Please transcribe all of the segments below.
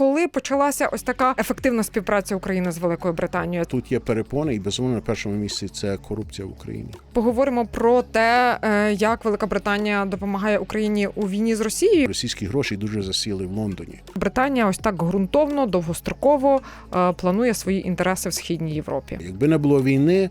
коли почалася ось така ефективна співпраця України з Великою Британією. Тут є перепони, і безумовно на першому місці це корупція в Україні. Поговоримо про те, е, як Велика Британія допомагає Україні у війні з Росією. Російські гроші дуже засіли в Лондоні. Британія ось так ґрунтовно, довгостроково е, планує свої інтереси в східній Європі. Якби не було війни,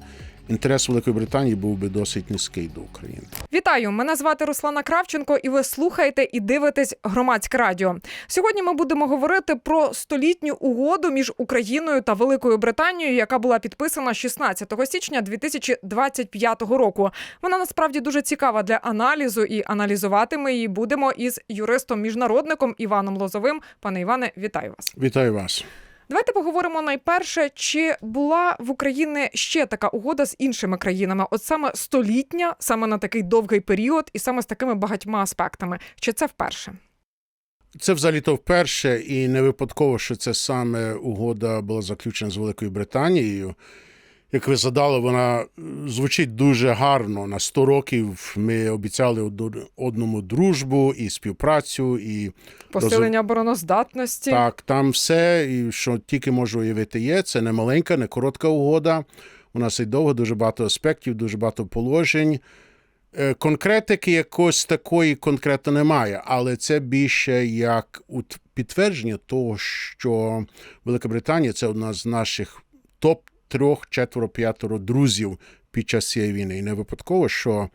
інтерес Великої Британії був би досить низький до України. Вітаю! Мене звати Руслана Кравченко, і ви слухаєте і дивитесь громадське радіо. Сьогодні ми будемо говорити про столітню угоду між Україною та Великою Британією, яка була підписана 16 січня 2025 року. Вона насправді дуже цікава для аналізу, і аналізувати ми її будемо із юристом-міжнародником Іваном Лозовим. Пане Іване, вітаю вас. Вітаю вас. Давайте поговоримо найперше, чи була в Україні ще така угода з іншими країнами, от саме столітня, саме на такий довгий період, і саме з такими багатьма аспектами. Чи це вперше? Це взагалі то вперше, і не випадково, що це саме угода була заключена з Великою Британією. Як ви задали, вона звучить дуже гарно. На 100 років ми обіцяли одному дружбу і співпрацю, і Посилення обороноздатності. Так, там все, і що тільки можу уявити, є. Це не маленька, не коротка угода. У нас і довго, дуже багато аспектів, дуже багато положень. Е, Конкретики якось такої конкретно немає, але це більше як підтвердження того, що Велика Британія це одна з наших топ трьох, четверо, п'ятеро друзів під час цієї війни. І не випадково, що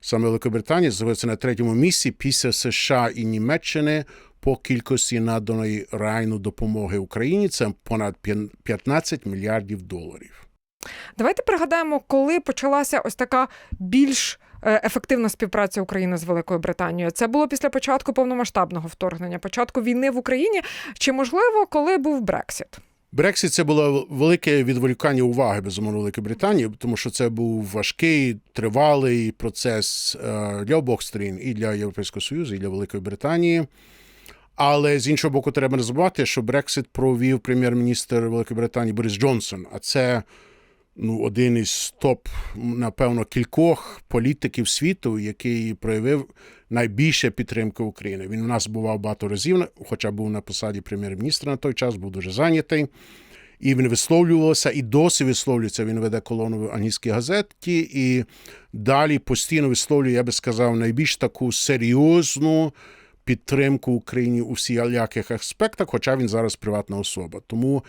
саме Велика Британія з'явилася на третьому місці після США і Німеччини по кількості наданої реальної допомоги Україні. Це понад п'ян- 15 мільярдів доларів. Давайте пригадаємо, коли почалася ось така більш е, ефективна співпраця України з Великою Британією. Це було після початку повномасштабного вторгнення, початку війни в Україні, чи можливо, коли був Брексіт? Брексит це було велике відволікання уваги безумовно Великої Британії, тому що це був важкий, тривалий процес е, для обох сторін і для Європейського Союзу, і для Великої Британії. Але з іншого боку, треба не забувати, що Брексит провів прем'єр-міністр Великої Британії Борис Джонсон. А це ну, один із топ, напевно, кількох політиків світу, який проявив найбільше підтримки України. Він у нас бував багато разів, хоча був на посаді прем'єр-міністра на той час, був дуже зайнятий. І він висловлювався і досі висловлюється. Він веде колону в англійській газеті і далі постійно висловлює, я би сказав, найбільш таку серйозну підтримку Україні у всіляких аспектах, хоча він зараз приватна особа. Тому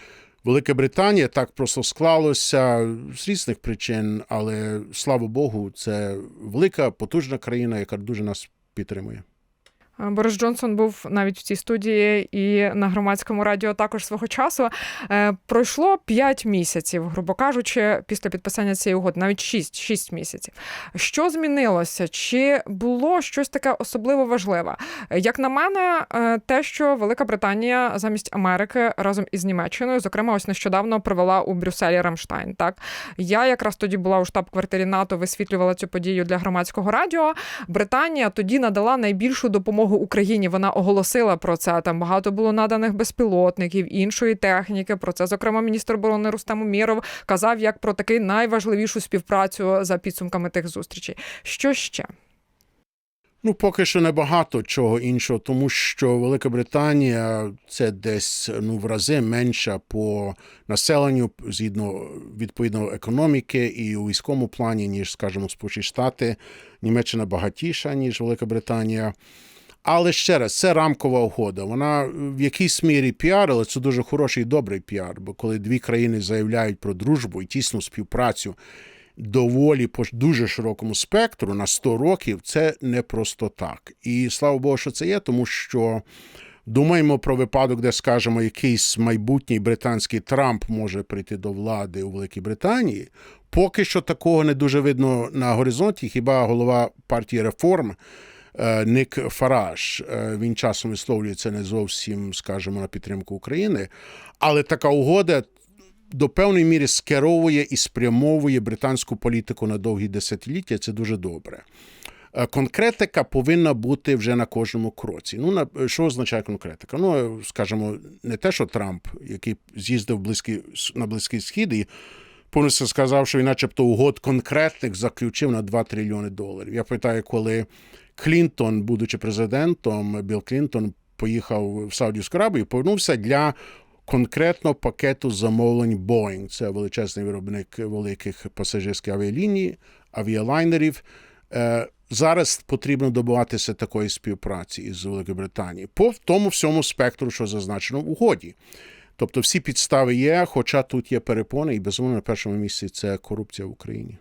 Велика Британія так просто склалося з різних причин, але слава Богу, це велика потужна країна, яка дуже нас підтримує. Е, Борис Джонсон був навіть в цій студії і на громадському радіо також свого часу. Е, Пройшло 5 місяців, грубо кажучи, після підписання цієї угоди, навіть 6, 6 місяців. Що змінилося? Чи було щось таке особливо важливе? Як на мене, е, те, що Велика Британія замість Америки разом із Німеччиною, зокрема, ось нещодавно провела у Брюсселі Рамштайн. Так я якраз тоді була у штаб-квартирі НАТО, висвітлювала цю подію для громадського радіо. Британія тоді надала найбільшу допомогу Україні. Вона оголосила про це. Там багато було наданих безпілотників, іншої техніки. Про це, зокрема, міністр оборони Рустем Умєров казав як про таки найважливішу співпрацю за підсумками тих зустрічей. Що ще? Ну, поки що небагато чого іншого, тому що Велика Британія це десь ну, в рази менша по населенню згідно відповідно економіки і у військовому плані, ніж, скажімо, Сполучені Штати. Німеччина багатіша, ніж Велика Британія. Але ще раз, це рамкова угода. Вона в якійсь мірі піар, але це дуже хороший і добрий піар. Бо коли дві країни заявляють про дружбу і тісну співпрацю доволі по дуже широкому спектру на 100 років, це не просто так. І слава Богу, що це є, тому що думаємо про випадок, де, скажімо, якийсь майбутній британський Трамп може прийти до влади у Великій Британії. Поки що такого не дуже видно на горизонті. Хіба голова партії реформ Ник Фараш, е, він часом висловлюється не зовсім, скажімо, на підтримку України. Але така угода до певної міри скеровує і спрямовує британську політику на довгі десятиліття. Це дуже добре. Е, Конкретика повинна бути вже на кожному кроці. Ну, на що означає конкретика? Ну, е, скажімо, не те, що Трамп, який з'їздив близький, на Близький Схід і повністю сказав, що він, начебто, угод конкретних заключив на 2 трильйони доларів. Я пам'ятаю, коли Клінтон, будучи президентом, Білл Клінтон поїхав в Саудівську Аравію, повернувся для конкретно пакету замовлень Boeing. Це величезний виробник великих пасажирських авіаліній, авіалайнерів. Е, Зараз потрібно добуватися такої співпраці із Великою Британією по тому всьому спектру, що зазначено в угоді. Тобто всі підстави є, хоча тут є перепони, і безумовно на першому місці це корупція в Україні.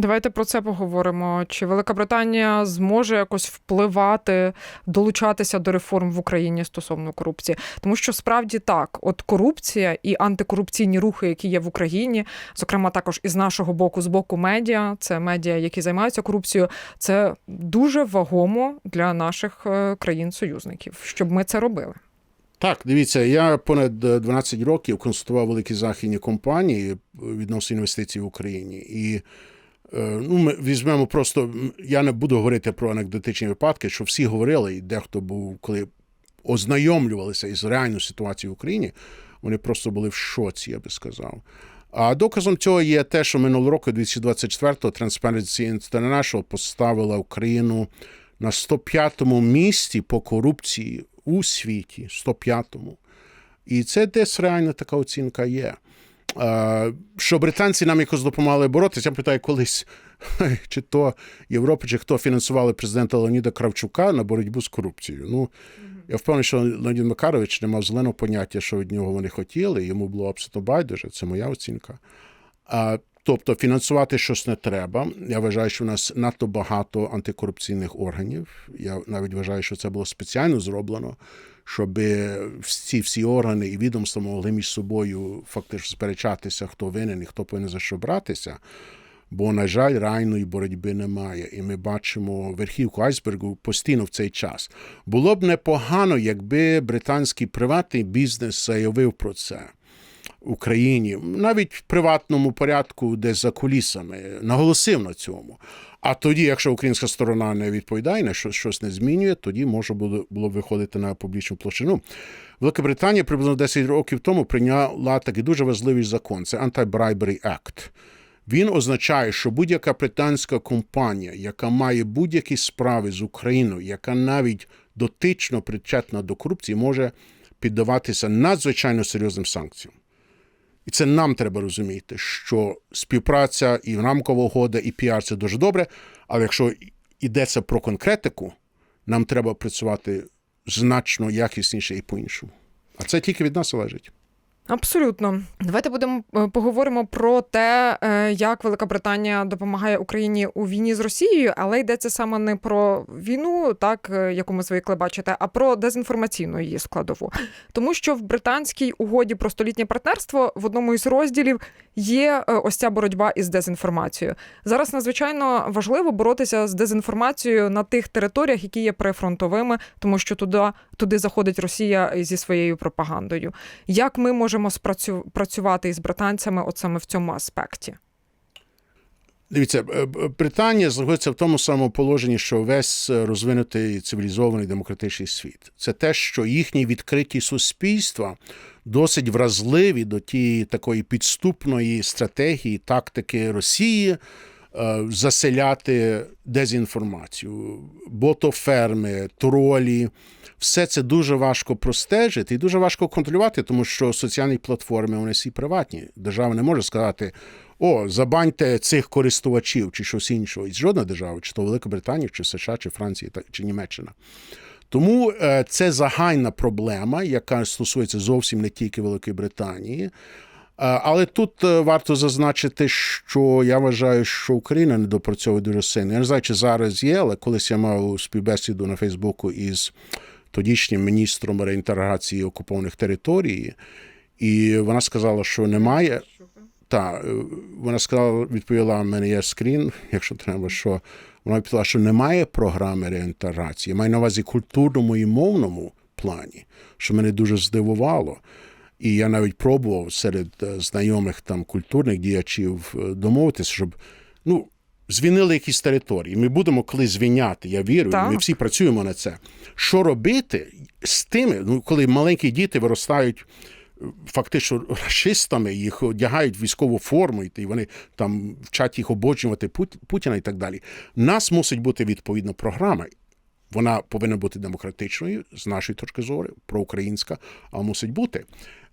Давайте про це поговоримо. Чи Велика Британія зможе якось впливати, долучатися до реформ в Україні стосовно корупції? Тому що справді так, от корупція і антикорупційні рухи, які є в Україні, зокрема також із нашого боку, з боку медіа, це медіа, які займаються корупцією, це дуже вагомо для наших е, країн-союзників, щоб ми це робили. Так, дивіться, я понад е, 12 років консультував великі західні компанії відносно інвестицій в Україні. І е, ну, ми візьмемо просто, я не буду говорити про анекдотичні випадки, що всі говорили, і дехто був, коли ознайомлювалися із реальною ситуацією в Україні, вони просто були в шоці, я би сказав. А доказом цього є те, що минулого року, 2024-го, Transparency International поставила Україну на 105-му місці по корупції у світі, 105-му. І це десь реально така оцінка є. Що британці нам якось допомагали боротися, я питаю колись, чи то Європа, чи хто фінансували президента Леоніда Кравчука на боротьбу з корупцією. Ну, я впевнений, що Леонід Макарович не мав зеленого поняття, що від нього вони хотіли, йому було абсолютно байдуже, це моя оцінка. А, тобто фінансувати щось не треба. Я вважаю, що в нас надто багато антикорупційних органів. Я навіть вважаю, що це було спеціально зроблено, щоб всі всі органи і відомства могли між собою фактично сперечатися, хто винен і хто повинен за що братися. Бо, на жаль, реальної боротьби немає, і ми бачимо верхівку айсбергу постійно в цей час. Було б непогано, якби британський приватний бізнес заявив про це. Україні, навіть в приватному порядку, десь за кулісами, наголосив на цьому. А тоді, якщо українська сторона не відповідає, на що щось не змінює, тоді може було, було виходити на публічну площину. Велика Британія приблизно 10 років тому прийняла такий дуже важливий закон. Це Anti-Bribery Act. Він означає, що будь-яка британська компанія, яка має будь-які справи з Україною, яка навіть дотично причетна до корупції, може піддаватися надзвичайно серйозним санкціям. І це нам треба розуміти, що співпраця і рамкова угода, і піар це дуже добре. Але якщо йдеться про конкретику, нам треба працювати значно якісніше і по-іншому. А це тільки від нас залежить. Абсолютно, давайте будемо е, поговоримо про те, е, як Велика Британія допомагає Україні у війні з Росією, але йдеться саме не про війну, так е, яку ми звикли бачити, а про дезінформаційну її складову. Тому що в британській угоді про столітнє партнерство в одному із розділів є ось ця боротьба із дезінформацією. Зараз надзвичайно важливо боротися з дезінформацією на тих територіях, які є прифронтовими, тому що туди, туди заходить Росія зі своєю пропагандою. Як ми можемо спрацювати із британцями от саме в цьому аспекті? Дивіться, Британія знаходиться в тому самому положенні, що весь розвинутий цивілізований демократичний світ. Це те, що їхні відкриті суспільства досить вразливі до тієї такої підступної стратегії, тактики Росії заселяти дезінформацію, ботоферми, тролі. Все це дуже важко простежити і дуже важко контролювати, тому що соціальні платформи вони всі приватні. Держава не може сказати: о, забаньте цих користувачів чи щось іншого. І жодна держава, чи то Велика Британія, чи США, чи Франція, чи Німеччина. Тому це загальна проблема, яка стосується зовсім не тільки Великої Британії. Але тут варто зазначити, що я вважаю, що Україна не допрацьовує дуже сильно. Я не знаю, чи зараз є, але колись я мав співбесіду на Фейсбуку із тодішнім міністром реінтеграції окупованих територій, і вона сказала, що немає. Так, вона сказала, відповіла, в мене є скрін, якщо треба, що вона відповіла, що немає програми реінтеграції. Я маю на увазі культурному і мовному плані, що мене дуже здивувало. І я навіть пробував серед знайомих там культурних діячів домовитися, щоб ну, звільнили якісь території. Ми будемо колись звільняти, я вірю, Так. ми всі працюємо на це. Що робити з тими, ну, коли маленькі діти виростають фактично расистами, їх одягають в військову форму, і вони там вчать їх ободжувати Путіна і так далі. Нас мусить бути відповідна програма. вона повинна бути демократичною з нашої точки зору, проукраїнська, а мусить бути.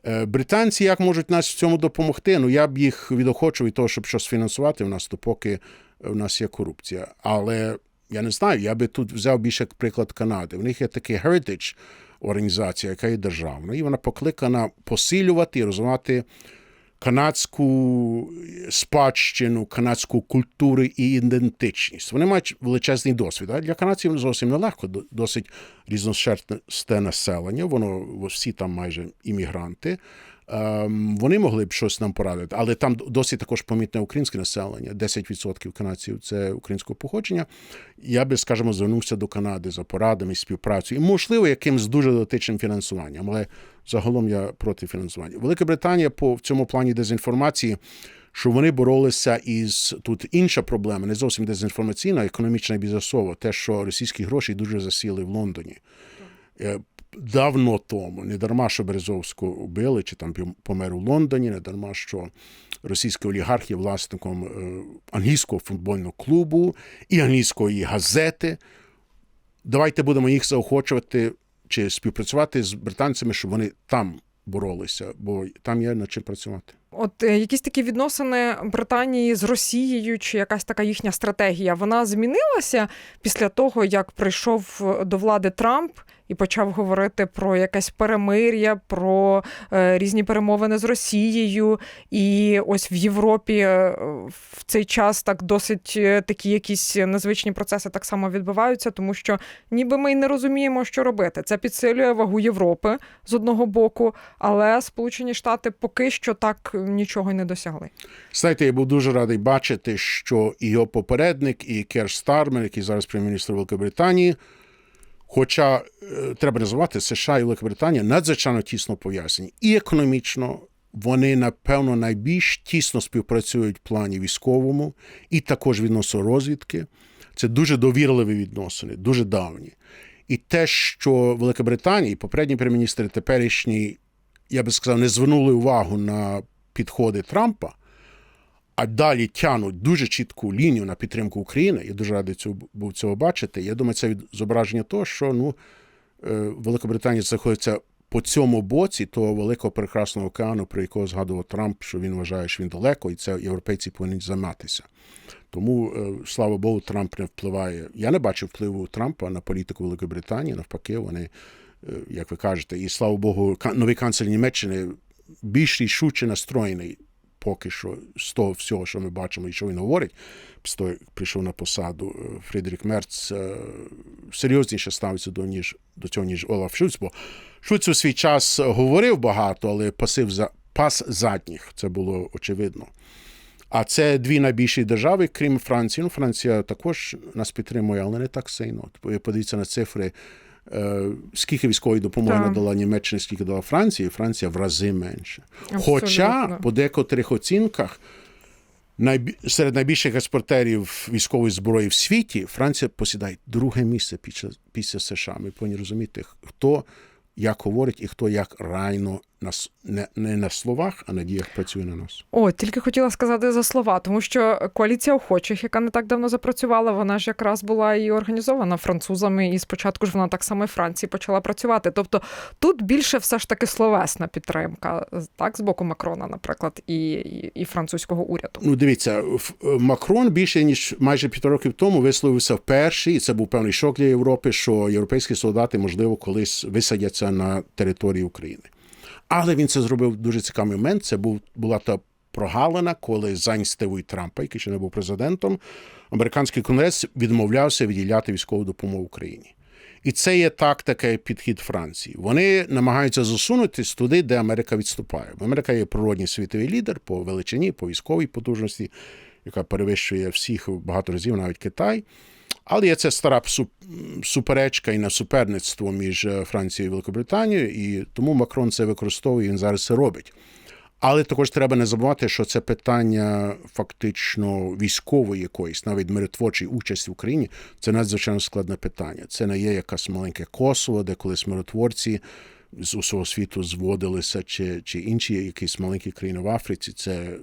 Е, Британці як можуть нас в цьому допомогти? Ну я б їх відохочу від того, щоб щось фінансувати в нас, допоки в нас є корупція. Але я не знаю, я би тут взяв більше приклад Канади. У них є такий Heritage організація, яка є державною, і вона покликана посилювати і розвивати канадську спадщину, канадську культуру і ідентичність. Вони мають величезний досвід. А для канадців зовсім нелегко, досить різношерстне населення. Воно всі там майже іммігранти. Ем, Вони могли б щось нам порадити, але там досить також помітне українське населення. 10% канадців це українського походження. Я би, скажімо, звернувся до Канади за порадами, співпрацею і, можливо, якимсь дуже дотичним фінансуванням. Але загалом я проти фінансування. Велика Британія по в цьому плані дезінформації, що вони боролися із тут інша проблема, не зовсім дезінформаційна, а економічна і бізнесова. Те, що російські гроші дуже засіли в Лондоні. Е, Давно тому, не дарма, що Березовську вбили, чи там помер у Лондоні, не дарма, що російський олігарх є власником е, англійського футбольного клубу і англійської газети. Давайте будемо їх заохочувати чи співпрацювати з британцями, щоб вони там боролися, бо там є над чим працювати. От е, якісь такі відносини Британії з Росією, чи якась така їхня стратегія, вона змінилася після того, як прийшов до влади Трамп і почав говорити про якесь перемир'я, про е, різні перемовини з Росією. І ось в Європі е, в цей час так досить е, такі якісь незвичні процеси так само відбуваються, тому що ніби ми й не розуміємо, що робити. Це підсилює вагу Європи з одного боку, але Сполучені Штати поки що так нічого не досягли. Знаєте, я був дуже радий бачити, що його попередник, і Кер Стармер, який зараз прем'єр-міністр Великобританії, хоча е, треба називати США і Великобританія надзвичайно тісно пов'язані і економічно. Вони, напевно, найбільш тісно співпрацюють в плані військовому і також відносно розвідки. Це дуже довірливі відносини, дуже давні. І те, що Велика Британія і попередній прем'єр-міністр, і я би сказав, не звернули увагу на підходи Трампа, а далі тянуть дуже чітку лінію на підтримку України. Я дуже радий цього, був цього бачити. Я думаю, це зображення того, що ну, е, Великобританія знаходиться по цьому боці того великого прекрасного океану, про якого згадував Трамп, що він вважає, що він далеко, і це європейці повинні займатися. Тому, е, слава Богу, Трамп не впливає. Я не бачу впливу Трампа на політику Великої Британії. Навпаки, вони, е, як ви кажете, і слава Богу, новий канцлер Німеччини більш рішуче настроєний поки що з того всього, що ми бачимо, і що він говорить, після прийшов на посаду е, Мерц, е, серйозніше ставиться до, ніж, до цього, ніж Олаф Шульц, бо Шульц у свій час говорив багато, але пасив за пас задніх. Це було очевидно. А це дві найбільші держави, крім Франції. Ну, Франція також нас підтримує, але не так сильно. Подивіться на цифри, скільки військової допомоги Так. надала Німеччина, скільки дала Франції, Франція в рази менше. Абсолютно. Хоча по декотрих оцінках серед найбільших експортерів військової зброї в світі Франція посідає друге місце після, після США. Ми повинні розуміти, хто як говорить і хто як реально на, не, не на словах, а на діях працює на нас. О, тільки хотіла сказати за слова, тому що коаліція охочих, яка не так давно запрацювала, вона ж якраз була і організована французами, і спочатку ж вона так само і Франції почала працювати. Тобто тут більше все ж таки словесна підтримка, так, з боку Макрона, наприклад, і, і, і французького уряду. Ну, дивіться, в- Макрон більше ніж майже півтора років тому висловився вперше, і це був певний шок для Європи, що європейські солдати, можливо, колись висадяться на території України. Але він це зробив дуже цікавий момент. Це був була та прогалина, коли за Трампа, який ще не був президентом, американський конгрес відмовлявся відділяти військову допомогу Україні. І це є тактика підхід Франції. Вони намагаються засунутись туди, де Америка відступає. Америка є природній світовий лідер по величині, по військовій потужності, яка перевищує всіх багато разів, навіть Китай. Але є це стара суперечка і насуперництво між е, Францією і Великобританією, і тому Макрон це використовує, він зараз це робить. Але також треба не забувати, що це питання фактично військової якоїсь, навіть миротворчої участі в Україні, це надзвичайно складне питання. Це не є якась маленьке Косово, де колись миротворці з усього світу зводилися, чи, чи інші якісь маленькі країни в Африці. Це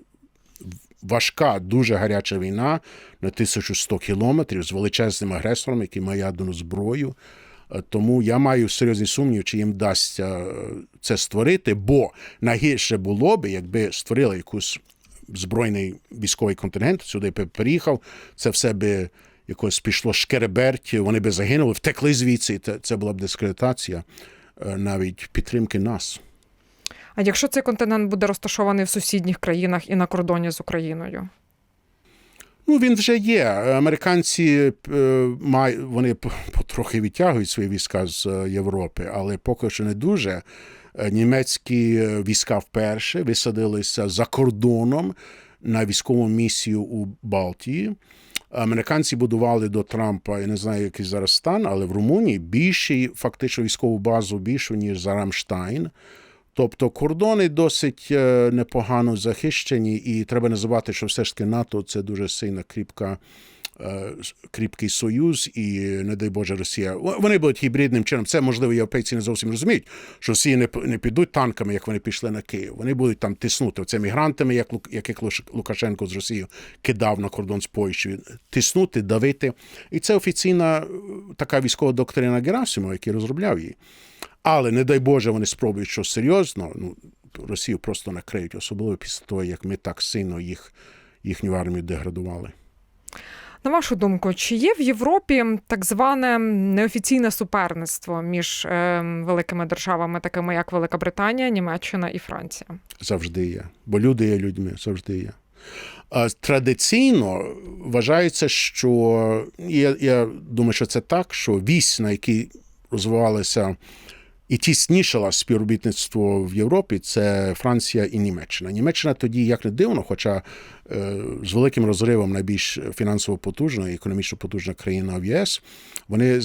важка, дуже гаряча війна на 1100 кілометрів з величезним агресором, який має ядерну зброю. Е, Тому я маю серйозні сумнів, чи їм вдасться е, це створити, бо найгірше було би, якби створили якусь збройний військовий контингент, сюди би переїхав, це все би якось пішло шкереберть, вони би загинули, втекли звідси, це, це була б дискредитація е, навіть підтримки нас. А якщо цей континент буде розташований в сусідніх країнах і на кордоні з Україною? Ну, він вже є. Американці е, май, вони потрохи відтягують свої війська з е, Європи, але поки що не дуже. Е, Німецькі війська вперше висадилися за кордоном на військову місію у Балтії. Американці будували до Трампа, я не знаю, який зараз стан, але в Румунії більше фактично військову базу більшу, ніж за Рамштайн. Тобто кордони досить е, непогано захищені, і треба не забувати, що все ж таки НАТО це дуже сильна кріпка. е, Кріпкий союз, і не дай Боже, Росія. Вони будуть гібридним чином. Це можливо, європейці не зовсім розуміють, що Росії не, не підуть танками, як вони пішли на Київ. Вони будуть там тиснути це мігрантами, як яких Лукашенко з Росією кидав на кордон з Польщею, тиснути, давити. І це офіційна е, така військова доктрина Герасимова, який розробляв її. Але не дай Боже, вони спробують щось серйозно. Ну, Росію просто накриють, особливо після того, як ми так сильно їх, їхню армію деградували. На вашу думку, чи є в Європі так зване неофіційне суперництво між е, великими державами, такими як Велика Британія, Німеччина і Франція? Завжди є. Бо люди є людьми, завжди є. Традиційно вважається, що я, я думаю, що це так, що вісь, на якій розвивалося і тіснішало співробітництво в Європі, це Франція і Німеччина. Німеччина тоді, як не дивно, хоча е, з великим розривом найбільш фінансово потужна і економічно потужна країна в ЄС, вони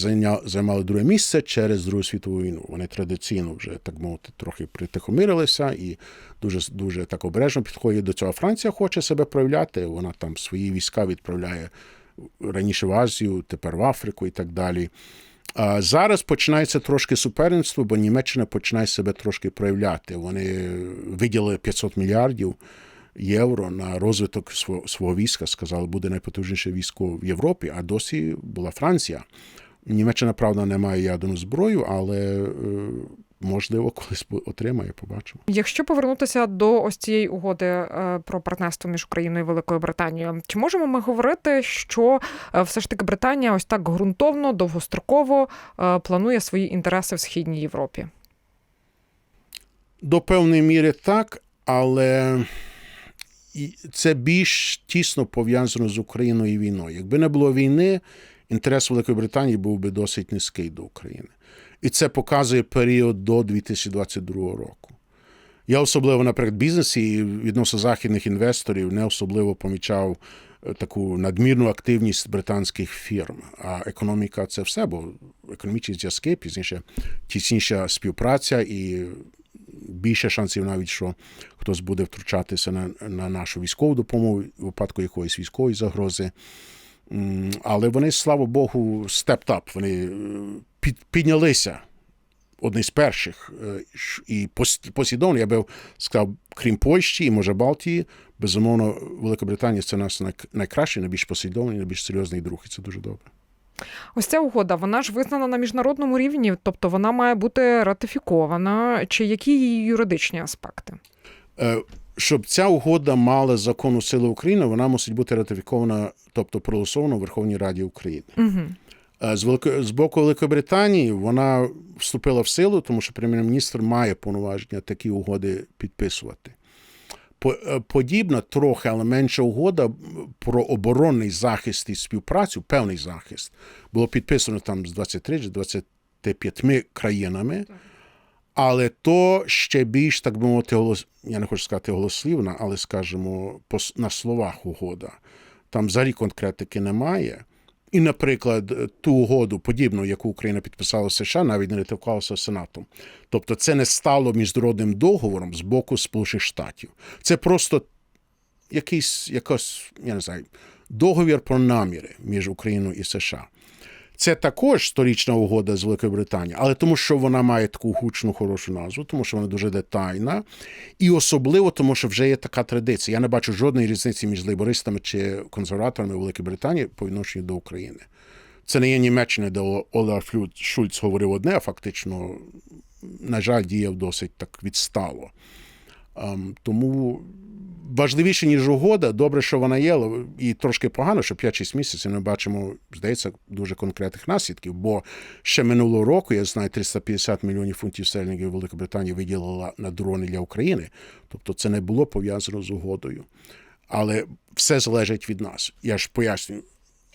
займали друге місце через Другу світову війну. Вони традиційно вже так мовити трохи притихомирилися і дуже дуже так обережно підходять до цього. Франція хоче себе проявляти. Вона там свої війська відправляє раніше в Азію, тепер в Африку і так далі. Зараз починається трошки суперництво, бо Німеччина починає себе трошки проявляти. Вони виділили 500 мільярдів євро на розвиток свого, свого війська. Сказали, буде найпотужніше військо в Європі, а досі була Франція. Німеччина, правда, не має ядерну зброю, але е, можливо колись отримає, побачимо. Якщо повернутися до ось цієї угоди е, про партнерство між Україною і Великою Британією, чи можемо ми говорити, що е, все ж таки Британія ось так ґрунтовно, довгостроково е, планує свої інтереси в східній Європі? До певної міри так, але це більш тісно пов'язано з Україною і війною. Якби не було війни, інтерес Великої Британії був би досить низький до України. І це показує період до 2022 року. Я особливо, наприклад, бізнесі відносно західних інвесторів не особливо помічав е, таку надмірну активність британських фірм. А економіка це все, бо економічні зв'язки, пізніше тісніша співпраця і більше шансів навіть, що хтось буде втручатися на, на нашу військову допомогу в випадку якоїсь військової загрози. Але вони, слава Богу, up, вони е, піднялися одні з перших е, і пос- послідовно, я би сказав, крім Польщі і може Балтії, безумовно, Велика Британія це най- найкращий, найбільш послідовний, найбільш серйозний друг, і це дуже добре. Ось ця угода, вона ж визнана на міжнародному рівні, тобто вона має бути ратифікована. Чи які її юридичні аспекти? Е, Щоб ця угода мала законну силу України, вона мусить бути ратифікована, тобто проголосована в Верховній Раді України. Угу. Е, З, Великої, з боку Великої Британії вона вступила в силу, тому що прем'єр-міністр має повноваження такі угоди підписувати. Е, Подібна трохи, але менша угода про оборонний захист і співпрацю, певний захист, було підписано там з 23 чи 25 країнами. Але то ще більш, так би мовити, голос... я не хочу сказати голослівна, але скажімо, на словах угода. Там взагалі конкретики немає. І, наприклад, ту угоду, подібну, яку Україна підписала США, навіть не ратифікувалася Сенатом. Тобто це не стало міжнародним договором з боку Сполучених Штатів. Це просто якийсь якось, я не знаю, договір про наміри між Україною і США. Це також сторічна угода з Великою Британією, але тому, що вона має таку гучну хорошу назву, тому що вона дуже детальна, і особливо тому, що вже є така традиція. Я не бачу жодної різниці між лейбористами чи консерваторами Великої Британії по відношенню до України. Це не є Німеччина, де Олег Шульц говорив одне, а фактично, на жаль, діяв досить так відстало. Um, тому важливіше, ніж угода, добре, що вона є, і трошки погано, що 5-6 місяців ми бачимо, здається, дуже конкретних наслідків. Бо ще минулого року, я знаю, 350 мільйонів фунтів стерлінгів Великобританія виділила на дрони для України. Тобто це не було пов'язано з угодою. Але все залежить від нас. Я ж пояснюю.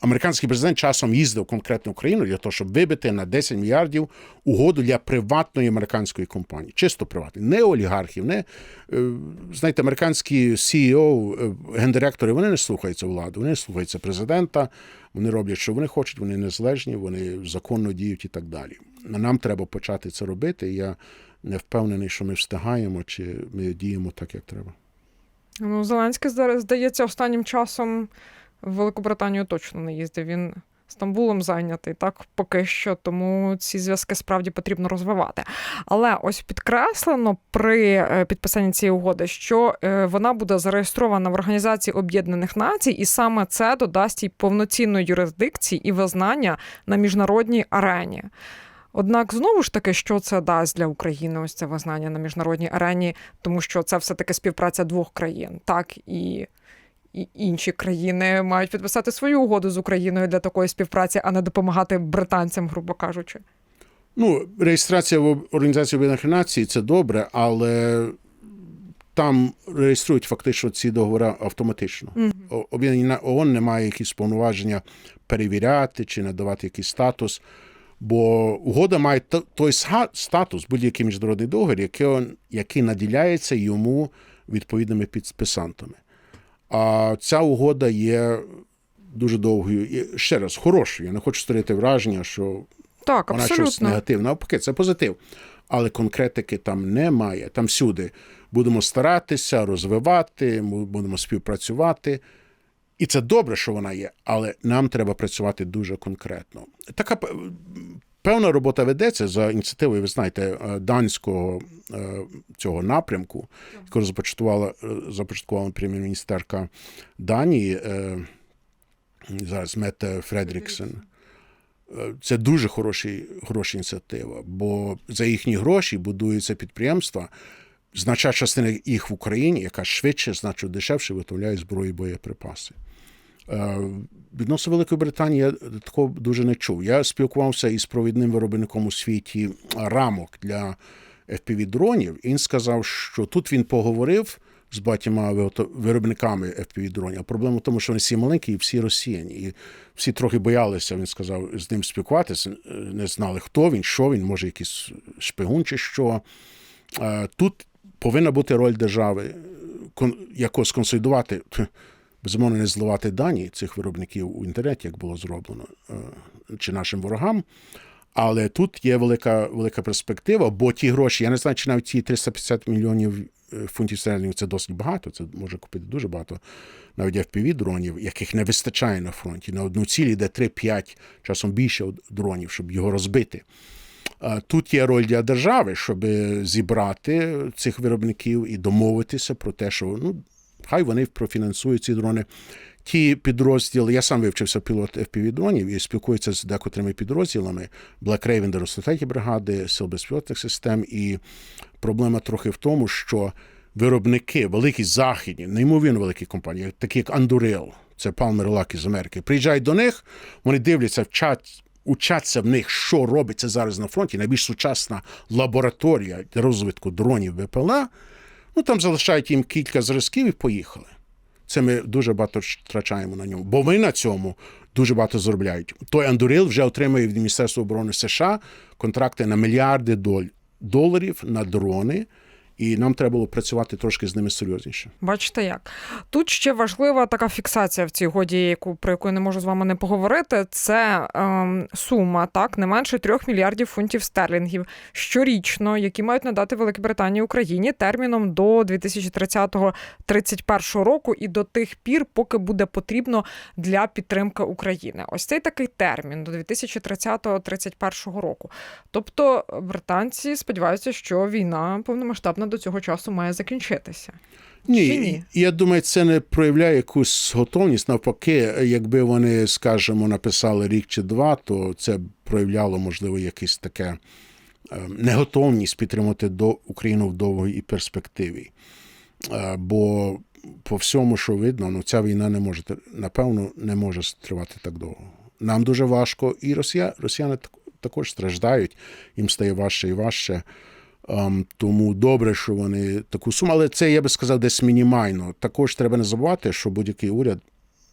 Американський президент часом їздив конкретно в Україну для того, щоб вибити на 10 мільярдів угоду для приватної американської компанії, чисто приватної, не олігархів, не е, знаєте, американські CEO, е, гендиректори, вони не слухаються влади, вони слухаються президента, вони роблять, що вони хочуть, вони незалежні, вони законно діють і так далі. Нам треба почати це робити. Я не впевнений, що ми встигаємо, чи ми діємо так, як треба. Ну, Зеленський зда- здається останнім часом в Велику Британію точно не їздив. Він Стамбулом зайнятий, так поки що, тому ці зв'язки справді потрібно розвивати. Але ось підкреслено при е, підписанні цієї угоди, що е, вона буде зареєстрована в Організації Об'єднаних Націй, і саме це додасть їй повноцінної юрисдикції і визнання на міжнародній арені. Однак знову ж таки, що це дасть для України, ось це визнання на міжнародній арені, тому що це все таки співпраця двох країн, так і. І інші країни мають підписати свою угоду з Україною для такої співпраці, а не допомагати британцям, грубо кажучи. Ну, реєстрація в Організації Об'єднаних Націй це добре, але там реєструють фактично ці договори автоматично. О- Об'єднані На- ООН не має якісь повноваження перевіряти чи надавати якийсь статус. Бо угода має той статус, будь-який міжнародний договір, який, який наділяється йому відповідними підписантами. А ця угода є дуже довгою і ще раз хорошою. Я не хочу створити враження, що Так, вона щось негативне. Навпаки, це позитив. Але конкретики там немає. Там всюди будемо старатися розвивати, ми будемо співпрацювати. І це добре, що вона є, але нам треба працювати дуже конкретно. Така певна робота ведеться за ініціативою, ви знаєте, е, данського е, цього напрямку, яку започаткувала, е, започаткувала прем'єр-міністерка Данії, зараз Мете Фредріксен. Це дуже хороші, хороша ініціатива, бо за їхні гроші будуються підприємства. Значна частина їх в Україні, яка швидше, значно дешевше виготовляє зброю і боєприпаси. Е, Відносно Великої Британії я такого дуже не чув. Я спілкувався із провідним виробником у світі рамок для FPV-дронів, і він сказав, що тут він поговорив з багатьма виробниками FPV-дронів. А проблема в тому, що вони всі маленькі і всі росіяні. І всі трохи боялися, він сказав, з ним спілкуватися, не знали, хто він, що він, може, якийсь шпигун чи що. Е, Тут повинна бути роль держави, якось консолідувати, безумовно, не зливати дані цих виробників у інтернеті, як було зроблено, е, чи нашим ворогам. Але тут є велика, велика перспектива, бо ті гроші, я не знаю, чи навіть ці 350 мільйонів е, фунтів стерлінгів це досить багато. Це може купити дуже багато навіть FPV-дронів, яких не вистачає на фронті. На одну ціль йде 3-5, часом більше дронів, щоб його розбити. Тут є роль для держави, щоб зібрати цих виробників і домовитися про те, що ну, хай вони профінансують ці дрони. Ті підрозділи, я сам вивчився пілот FPV-дронів і спілкуюся з декотрими підрозділами Black Raven 93 бригади, Сил безпілотних систем. І проблема трохи в тому, що виробники, великі західні, неймовірно великі компанії, такі як Anduril, це Palmer Luck із Америки, приїжджають до них, вони дивляться, вчать, учаться в них, що робиться зараз на фронті. Найбільш сучасна лабораторія для розвитку дронів БПЛА. Ну там залишають їм кілька зразків і поїхали. Це ми дуже багато втрачаємо на ньому, бо ми на цьому дуже багато заробляють. Той Андурил вже отримує від Міністерства оборони США контракти на мільярди доль- доларів на дрони, І нам треба було працювати трошки з ними серйозніше. Бачите як. Тут ще важлива така фіксація в цій годі, яку, про яку я не можу з вами не поговорити. Це ем, сума, так, не менше трьох мільярдів фунтів стерлінгів щорічно, які мають надати Великій Британії Україні терміном до 2030-31 року і до тих пір, поки буде потрібно для підтримки України. Ось цей такий термін до 2030-31 року. Тобто британці сподіваються, що війна повномасштабна до цього часу має закінчитися. Ні, Чи ні? я думаю, це не проявляє якусь готовність. Навпаки, якби вони, скажімо, написали рік чи два, то це проявляло, можливо, якесь таке е, неготовність підтримати до Україну в довгій перспективі. Е, Бо по всьому, що видно, ну ця війна не може напевно не може тривати так довго. Нам дуже важко, і росія, росіяни так- також страждають, їм стає важче і важче. Um, тому добре, що вони таку суму, але це я би сказав десь мінімально. Також треба не забувати, що будь-який уряд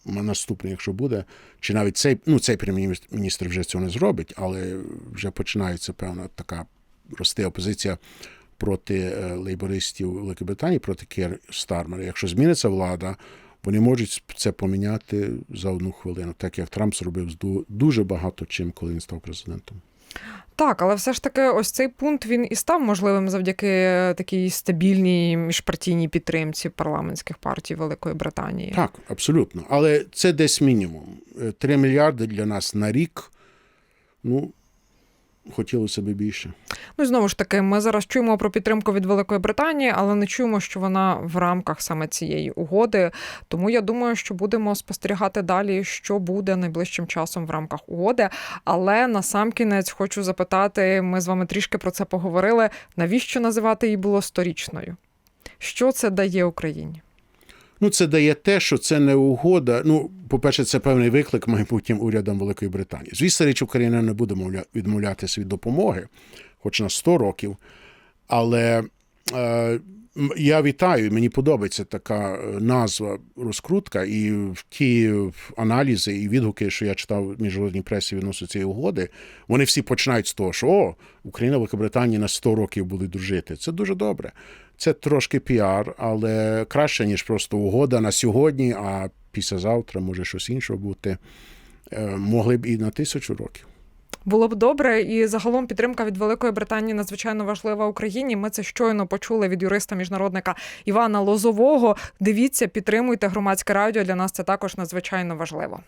наступний, якщо буде, чи навіть цей, ну цей прем'єр-міністр вже цього не зробить, але вже починається певна така рости опозиція проти е, лейбористів Великої Британії, проти Кер Стармера. Якщо зміниться влада, вони можуть це поміняти за одну хвилину, так як Трамп зробив дуже багато чим, коли він став президентом. Так, але все ж таки, ось цей пункт він і став можливим завдяки е, такій стабільній міжпартійній підтримці парламентських партій Великої Британії. Так, абсолютно. Але це десь мінімум. три 3 мільярди для нас на рік. Ну, хотілося б більше. Ну і знову ж таки, ми зараз чуємо про підтримку від Великої Британії, але не чуємо, що вона в рамках саме цієї угоди. Тому я думаю, що будемо спостерігати далі, що буде найближчим часом в рамках угоди. Але насамкінець хочу запитати: ми з вами трішки про це поговорили. Навіщо називати її було сторічною? Що це дає Україні? Ну, це дає те, що це не угода. Ну, по-перше, це певний виклик майбутнім урядам Великої Британії. Звісно, річ Україна не буде відмовлятися від допомоги, хоч на 100 років. Але е, я вітаю, мені подобається така е, назва розкрутка, і ті аналізи і відгуки, що я читав в міжнародній пресі відносно цієї угоди, вони всі починають з того, що о, Україна, Велика Британія на 100 років будуть дружити. Це дуже добре. Це трошки піар, але краще, ніж просто угода на сьогодні, а післязавтра може щось інше бути. Е, Могли б і на тисячу років. Було б добре, і загалом підтримка від Великої Британії надзвичайно важлива Україні. Ми це щойно почули від юриста-міжнародника Івана Лозового. Дивіться, підтримуйте громадське радіо. Для нас це також надзвичайно важливо.